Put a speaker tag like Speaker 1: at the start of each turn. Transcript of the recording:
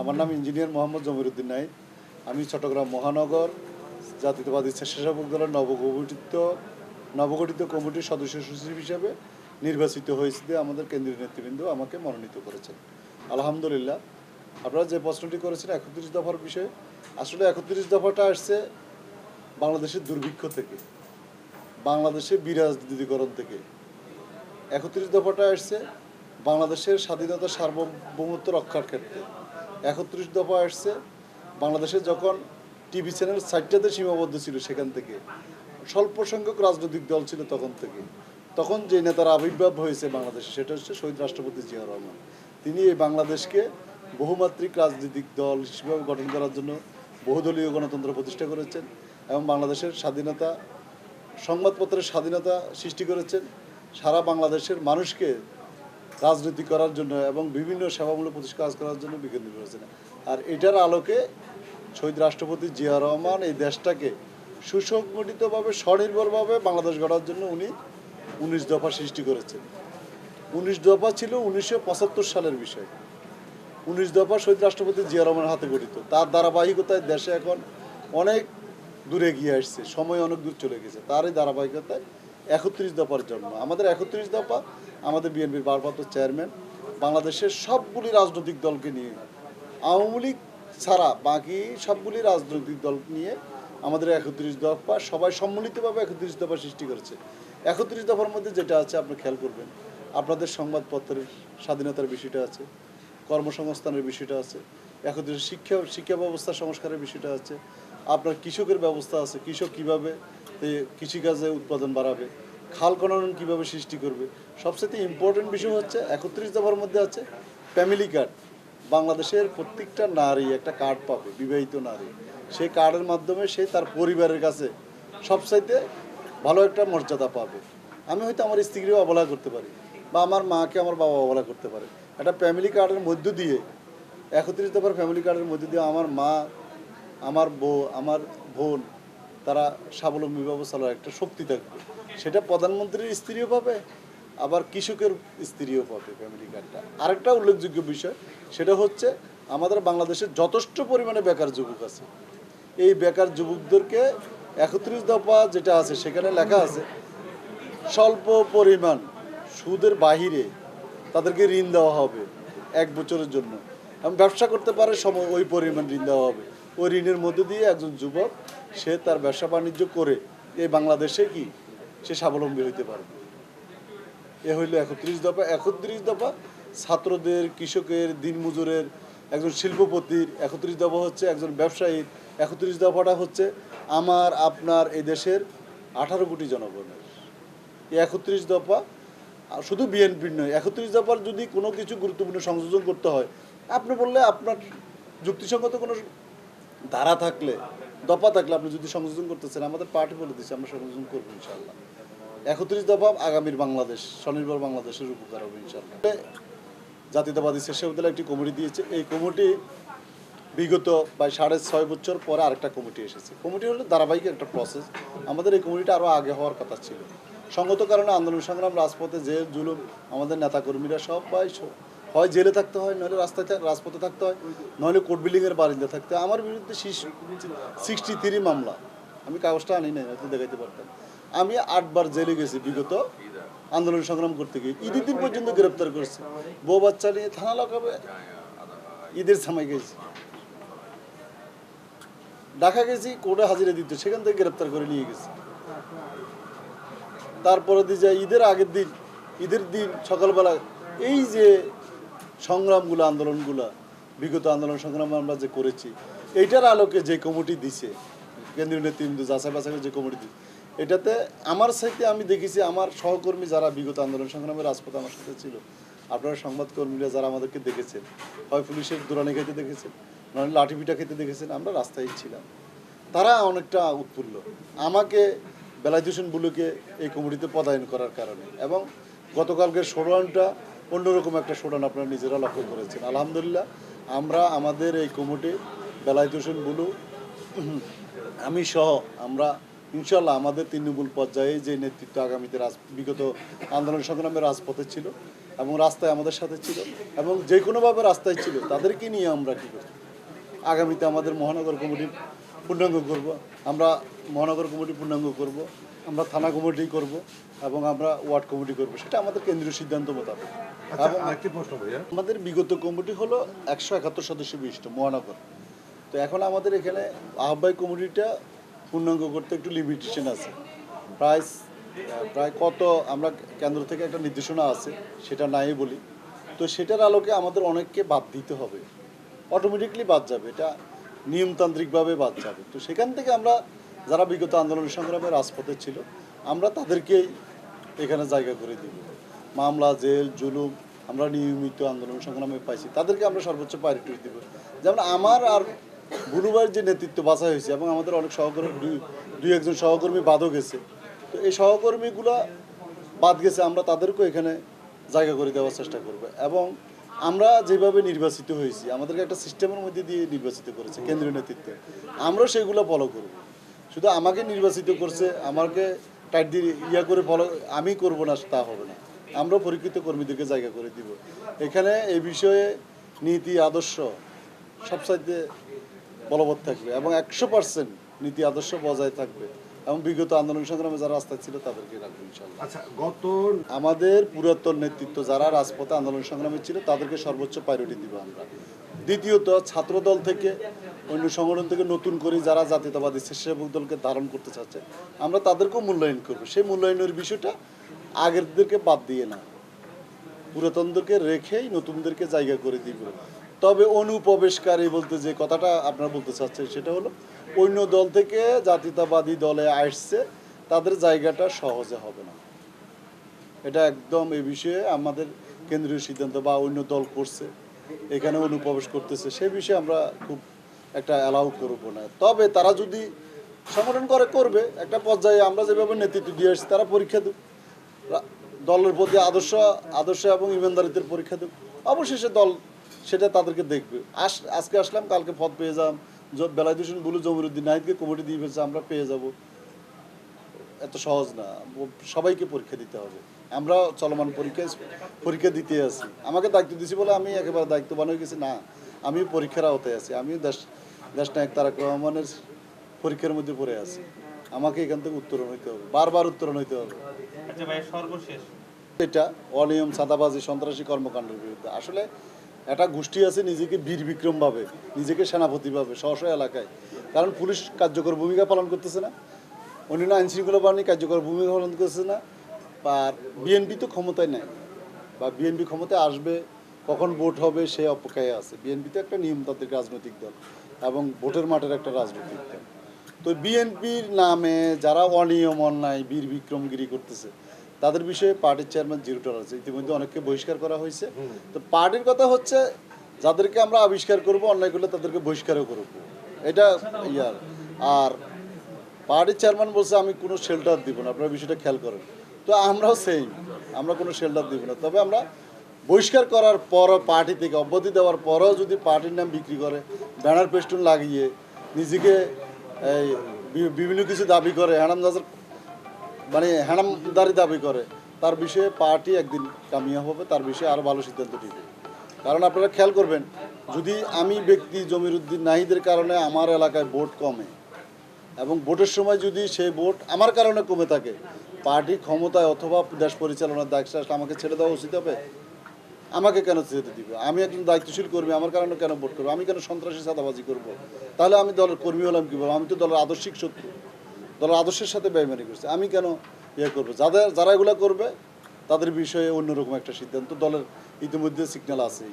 Speaker 1: আমার নাম ইঞ্জিনিয়ার মোহাম্মদ জমিরুদ্দিন নাইদ আমি চট্টগ্রাম মহানগর জাতীয়তাবাদী স্বেচ্ছাসেবক দলের নবগঠিত নবগঠিত কমিটির সদস্য সচিব হিসেবে নির্বাচিত হয়েছে আমাদের কেন্দ্রীয় নেতৃবৃন্দ আমাকে মনোনীত করেছেন। আলহামদুলিল্লাহ। আপনারা যে প্রশ্নটি করেছেন একত্রিশ দফার বিষয়ে, আসলে একত্রিশ দফাটা আসছে বাংলাদেশের দুর্ভিক্ষ থেকে, বাংলাদেশের বিরাজনীতিকরণ থেকে। একত্রিশ দফাটা আসছে বাংলাদেশের স্বাধীনতা সার্বভৌমত্ব রক্ষার ক্ষেত্রে। একত্রিশ দফা আসছে। বাংলাদেশে যখন টিভি চ্যানেল সাইটটাতে সীমাবদ্ধ ছিল সেখান থেকে, স্বল্প সংখ্যক রাজনৈতিক দল ছিল তখন থেকে। তখন যে নেতার আবির্ভাব হয়েছে বাংলাদেশে, সেটা হচ্ছে শহীদ রাষ্ট্রপতি জিয়া রহমান। তিনি এই বাংলাদেশকে বহুমাত্রিক রাজনৈতিক দল হিসেবে গঠন করার জন্য বহুদলীয় গণতন্ত্র প্রতিষ্ঠা করেছেন এবং বাংলাদেশের স্বাধীনতা, সংবাদপত্রের স্বাধীনতা সৃষ্টি করেছেন। সারা বাংলাদেশের মানুষকে রাজনীতি করার জন্য এবং বিভিন্ন সেবামূলক প্রতিষ্ঠা কাজ করার জন্য বিকেন্দ্রিক করেছেন। আর এটার আলোকে শহীদ রাষ্ট্রপতি জিয়া রহমান এই দেশটাকে সুসংগঠিতভাবে, স্বনির্ভরভাবে বাংলাদেশ গড়ার জন্য উনি উনিশ দফা সৃষ্টি করেছেন। উনিশ দফা ছিল উনিশশো পঁচাত্তর সালের বিষয়। উনিশ দফা শহীদ রাষ্ট্রপতি জিয়া রহমানের হাতে গঠিত। তার ধারাবাহিকতায় দেশে এখন অনেক দূরে গিয়ে আসছে, সময় অনেক দূর চলে গেছে। তারই ধারাবাহিকতায় একত্রিশ দফার জন্ম। আমাদের একত্রিশ দফা আমাদের বিএনপির ভারপ্রাপ্ত চেয়ারম্যান, বাংলাদেশের সবগুলি রাজনৈতিক দলকে নিয়ে, আওয়ামী লীগ ছাড়া বাকি সবগুলি রাজনৈতিক দল নিয়ে আমাদের একত্রিশ দফা, সবাই সম্মিলিতভাবে একত্রিশ দফা সৃষ্টি করেছে। একত্রিশ দফার মধ্যে যেটা আছে আপনি খেয়াল করবেন। আপনাদের সংবাদপত্রের স্বাধীনতার বিষয়টা আছে, কর্মসংস্থানের বিষয়টা আছে, একত্রিশ শিক্ষা শিক্ষা ব্যবস্থা সংস্কারের বিষয়টা আছে, আপনার কৃষকের ব্যবস্থা আছে, কৃষক কীভাবে কৃষিকাজে উৎপাদন বাড়াবে খাল খনন কীভাবে সৃষ্টি করবে? সবচেয়ে ইম্পর্টেন্ট বিষয় হচ্ছে, একত্রিশ দফার মধ্যে আছে ফ্যামিলি কার্ড বাংলাদেশের প্রত্যেকটা নারী একটা কার্ড পাবে, বিবাহিত নারী। সেই কার্ডের মাধ্যমে সে তার পরিবারের কাছে সবচাইতে ভালো একটা মর্যাদা পাবে। আমি হয়তো আমার স্ত্রীকেও অবহেলা করতে পারি বা আমার মাকে আমার বাবা অবহেলা করতে পারে। একটা ফ্যামিলি কার্ডের মধ্য দিয়ে, একত্রিশ দফার ফ্যামিলি কার্ডের মধ্য দিয়ে আমার মা, আমার বউ, আমার বোন তারা স্বাবলম্বী ব্যবস্থার একটা শক্তি থাকবে। সেটা প্রধানমন্ত্রীর স্ত্রীও পাবে, আবার কৃষকের স্ত্রীও পাবে ফ্যামিলি কার্ডটা আরেকটা উল্লেখযোগ্য বিষয়, সেটা হচ্ছে আমাদের বাংলাদেশে যথেষ্ট পরিমাণে বেকার যুবক আছে। এই বেকার যুবকদেরকে একত্রিশ দফা যেটা আছে, সেখানে লেখা আছে, স্বল্প পরিমাণ সুদের বাহিরে তাদেরকে ঋণ দেওয়া হবে এক বছরের জন্য। এবং ব্যবসা করতে পারে সময় ওই পরিমাণ ঋণ দেওয়া হবে। ওই ঋণের মধ্যে দিয়ে একজন যুবক সে তার ব্যবসা বাণিজ্য করে এই বাংলাদেশে কি সে স্বাবলম্বী হইতে পারবে এ হইল একত্রিশ দফা। একত্রিশ দফা ছাত্রদের, কৃষকের, দিনমজুরের, একজন শিল্পপতির, একত্রিশ দফা হচ্ছে একজন ব্যবসায়ীর, একত্রিশ দফাটা হচ্ছে আমার, আপনার এই দেশের আঠারো কোটি জনগণের। এই একত্রিশ দফা, শুধু বিএনপির নয়, একত্রিশ দফার যদি কোনো কিছু গুরুত্বপূর্ণ সংযোজন করতে হয়, আপনি বললে আপনার যুক্তিসঙ্গত কোনো ধারা থাকলে দফা থাকলে আপনি যদি সংযোজন করতেছেন আমাদের পার্টি বলে দিচ্ছে আমরা সংযোজন করব ইনশাল্লাহ একত্রিশ দফা আগামীর বাংলাদেশ, স্বনির্ভর বাংলাদেশের উপকার হবে ইনশাল্লাহ জাতীয়তাবাদী শেষে একটি কমিটি দিয়েছে। এই কমিটি বিগত প্রায় সাড়ে ছয় বছর পরে আরেকটা কমিটি এসেছে। কমিটি হলো ধারাবাহিক একটা প্রসেস আমাদের এই কমিটিটা আরও আগে হওয়ার কথা ছিল। সঙ্গত কারণে আন্দোলন সংগ্রাম, রাজপথে যে জুলুম, আমাদের নেতাকর্মীরা সবাই স- হয় জেলে থাকতে হয়, নইলে রাস্তায় রাজপথে থাকতে হয়, নইলে কোর্ট বিল্ডিংয়ের বারিন্দা থাকতে হয়। আমার বিরুদ্ধে সিক্সটি থ্রি মামলা। আমি কাগজটা আনি নাই হয়তো দেখাইতে পারতাম আমি আটবার জেলে গেছি, বিগত আন্দোলন সংগ্রাম করতে গিয়ে। ঈদের দিন পর্যন্ত গ্রেপ্তার করেছে। বউ বাচ্চা নিয়ে থানা লাগাবে ঈদের সময় গেছি। ঢাকা গেছি, কোর্টে হাজিরা দিত, সেখান থেকে গ্রেপ্তার করে নিয়ে গেছি। তারপরে দিয়ে যায় ঈদের আগের দিন, ঈদের দিন সকালবেলা এই যে সংগ্রামগুলো, আন্দোলনগুলো, বিগত আন্দোলন সংগ্রাম আমরা যে করেছি, এইটার আলোকে যে কমিটি দিছে, কেন্দ্রীয় নেতৃবৃন্দ, যাচাই বাছাই যে কমিটি দিছে, এটাতে আমার সাথে আমি দেখেছি, আমার সহকর্মী যারা বিগত আন্দোলন সংগ্রামের রাজপথে আমার সাথে ছিল, আপনারা সংবাদকর্মীরা যারা আমাদেরকে দেখেছেন, হয় পুলিশের দূরানি খেতে দেখেছেন নয় লাঠি পিঠা খেতে দেখেছেন, আমরা রাস্তায় ছিলাম। তারা অনেকটা উৎফুল্ল। আমাকে বেলায়েত হোসেন বুলুকে এই কমিটিতে পদায়ন করার কারণে এবং গতকালকের শোডাউনটা অন্যরকম একটা শোডাউন আপনারা নিজেরা লক্ষ্য করেছেন। আলহামদুলিল্লাহ, আমরা, আমাদের এই কমিটি, বেলায়েত হোসেন, বুলু, আমি সহ আমরা ইনশাল্লাহ আমাদের তৃণমূল পর্যায়ে যে নেতৃত্ব আগামীতে রাজ, বিগত আন্দোলন সংগ্রামের রাজপথে ছিল এবং রাস্তায় আমাদের সাথে ছিল এবং যে কোনোভাবে রাস্তায় ছিল, তাদেরকে নিয়ে আমরা কী করি আগামীতে আমাদের মহানগর কমিটি পূর্ণাঙ্গ করব, আমরা মহানগর কমিটি পূর্ণাঙ্গ করব, আমরা থানা কমিটি করব এবং আমরা ওয়ার্ড কমিটি করব, সেটা আমাদের কেন্দ্রীয় সিদ্ধান্ত মোতাবেক।
Speaker 2: আচ্ছা ভাইয়া
Speaker 1: আমাদের বিগত কমিটি হলো একশো একাত্তর সদস্য বিশিষ্ট মহানগর। তো এখন আমাদের এখানে আহ্বায়ক কমিটিটা পূর্ণাঙ্গ করতে একটু লিমিটেশন আছে। প্রায় প্রায় কত আমরা কেন্দ্র থেকে একটা নির্দেশনা আছে সেটা নাই বলি। তো সেটার আলোকে আমাদের অনেককে বাদ দিতে হবে। অটোমেটিকলি বাদ যাবে এটা নিয়মতান্ত্রিকভাবে বাদ যাবে। তো সেখান থেকে আমরা যারা বিগত আন্দোলন সংগ্রামে রাজপথে ছিল আমরা তাদেরকেই এখানে জায়গা করে দিব। মামলা, জেল, জুলুম, আমরা নিয়মিত আন্দোলন সংগ্রামে পাইছি। তাদেরকে আমরা সর্বোচ্চ প্রায়োরিটি দিব। যেমন আমার আর বুলুবাইয়ের যে নেতৃত্ব বাছা হয়েছে এবং আমাদের অনেক সহকর্মী, দুই একজন সহকর্মী বাদও গেছে। তো এই সহকর্মীগুলো বাদ গেছে, আমরা তাদেরকেও এখানে জায়গা করে দেওয়ার চেষ্টা করব। এবং আমরা যেভাবে নির্বাচিত হয়েছি, আমাদেরকে একটা সিস্টেমের মধ্যে দিয়ে নির্বাচিত করেছে, কেন্দ্রীয় নেতৃত্ব। আমরাও সেগুলো ফলো করব। শুধু আমাকে নির্বাচিত করছে, আমাকে টাইট দিয়ে ইয়া করে ফলো আমি করব না, তা হবে না। আমরাও পরীক্ষিত কর্মীদেরকে জায়গা করে দিব। এখানে এই বিষয়ে নীতি আদর্শ সবসাইতে বলবৎ থাকবে এবং একশো পার্সেন্ট নীতি আদর্শ বজায় থাকবে এবং বিগত আন্দোলন সংগ্রামে যারা রাস্তায় ছিল তাদেরকে রাখব ইনশাল্লাহ
Speaker 2: আচ্ছা গত
Speaker 1: আমাদের পুরাতন নেতৃত্ব যারা রাজপথে আন্দোলন সংগ্রামে ছিল তাদেরকে সর্বোচ্চ প্রায়োরিটি দিব আমরা। দ্বিতীয়ত ছাত্রদল থেকে অন্য সংগঠন থেকে নতুন করে যারা জাতীয়তাবাদী স্বেচ্ছাসেবক দলকে ধারণ করতে চাচ্ছে আমরা তাদেরকেও মূল্যায়ন করব। সেই মূল্যায়নের বিষয়টা আগেরদেরকে বাদ দিয়ে না। পুরাতনদেরকে রেখেই নতুনদেরকে জায়গা করে দিব। তবে অনুপ্রবেশকারী বলতে যে কথাটা আপনারা বলতে চাচ্ছেন সেটা হলো, অন্য দল থেকে জাতীয়তাবাদী দলে আসছে, তাদের জায়গাটা সহজে হবে না। এটা একদম এ বিষয়ে আমাদের কেন্দ্রীয় সিদ্ধান্ত বা অন্য দল করছে, এখানে অনুপ্রবেশ করতেছে, সে বিষয়ে আমরা খুব একটা অ্যালাউ করব না। তবে তারা যদি সংগঠন করে, করবে। একটা পর্যায়ে আমরা যেভাবে নেতৃত্ব দিয়ে আসছি, তারা পরীক্ষা দেব দলের প্রতি আদর্শ আদর্শ এবং ইমানদারিত্বের পরীক্ষা দেব অবশেষে দল সেটা তাদেরকে দেখবে। আস আজকে আসলাম, কালকে পদ পেয়ে যাম। বেলায় দূষণ বলু জমিরুদ্দিন নাহিদকে কমিটি দিয়ে ফেলছে, আমরা পেয়ে যাব। এত সহজ না। সবাইকে পরীক্ষা দিতে হবে। আমরা চলমান পরীক্ষা পরীক্ষা দিতে আছি। আমাকে দায়িত্ব দিছি বলে আমি একেবারে দায়িত্ববান হয়ে গেছি। না আমি পরীক্ষার আওতায় আছি। আমি দেশ দেশ নায়ক তারাক রহমানের পরীক্ষার মধ্যে পড়ে আছি। আমাকে এখান থেকে উত্তরণ হইতে হবে বারবার উত্তরণ হইতে হবে।
Speaker 3: আচ্ছা সর্বশেষ।
Speaker 1: এটা অনিয়ম সাদাবাজি সন্ত্রাসী কর্মকাণ্ডের বিরুদ্ধে। আসলে একটা গোষ্ঠী আছে নিজেকে বীর বিক্রম ভাবে নিজেকে সেনাপতি ভাবে স্ব এলাকায়। কারণ পুলিশ কার্যকর ভূমিকা পালন করতেছে না। অন্যান্য আইন শৃঙ্খলা বাহিনী কার্যকর ভূমিকা পালন করতেছে না। আর বিএনপি তো ক্ষমতায় নেয় বা বিএনপি ক্ষমতায় আসবে কখন ভোট হবে সে অপেক্ষায় আছে। বিএনপি তো একটা নিয়মতান্ত্রিক রাজনৈতিক দল এবং ভোটের মাঠের একটা রাজনৈতিক দল। তো বিএনপির নামে যারা অনিয়ম অন্যায় বীর বিক্রমগিরি করতেছে তাদের বিষয়ে পার্টির চেয়ারম্যান জিরো টলারেন্স ইতিমধ্যে অনেককে বহিষ্কার করা হয়েছে। তো পার্টির কথা হচ্ছে যাদেরকে আমরা আবিষ্কার করব অন্যায় করলে তাদেরকে বহিষ্কারও করব। এটা ইয়ার আর পার্টির চেয়ারম্যান বলছে আমি কোনো শেল্টার দিব না। আপনারা বিষয়টা খেয়াল করেন। তো আমরাও সেম আমরা কোনো শেল্টার দিব না। তবে আমরা বহিষ্কার করার পরও পার্টি থেকে অব্যাহতি দেওয়ার পরও যদি পার্টির নাম বিক্রি করে ব্যানার পেস্টুন লাগিয়ে নিজেকে এই বিভিন্ন কিছু দাবি করে হারামদাসের মানে হ্যানামদারি দাবি করে। তার বিষয়ে পার্টি একদিন কামিয়া হবে, তার বিষয়ে আরও ভালো সিদ্ধান্ত নেবে। কারণ আপনারা খেয়াল করবেন, যদি আমি ব্যক্তি জমির উদ্দিন নাহিদের কারণে আমার এলাকায় ভোট কমে, এবং ভোটের সময় যদি সেই ভোট আমার কারণে কমে থাকে, পার্টি ক্ষমতায় অথবা দেশ পরিচালনার দায়িত্ব আমাকে ছেড়ে দেওয়া উচিত হবে? আমাকে কেন যেতে দিবে? আমি একজন দায়িত্বশীল কর্মী, আমার কারণে কেন ভোট করব? আমি কেন সন্ত্রাসী সাদাবাজি করব? তাহলে আমি দলের কর্মী হলাম কী বলব আমি তো দলের আদর্শিক শত্রু। দলের আদর্শের সাথে ব্যয়মানি করছি। আমি কেন ইয়ে করব? যাদের, যারা এগুলো করবে, তাদের বিষয়ে অন্যরকম একটা সিদ্ধান্ত দলের ইতিমধ্যে সিগন্যাল আছেই।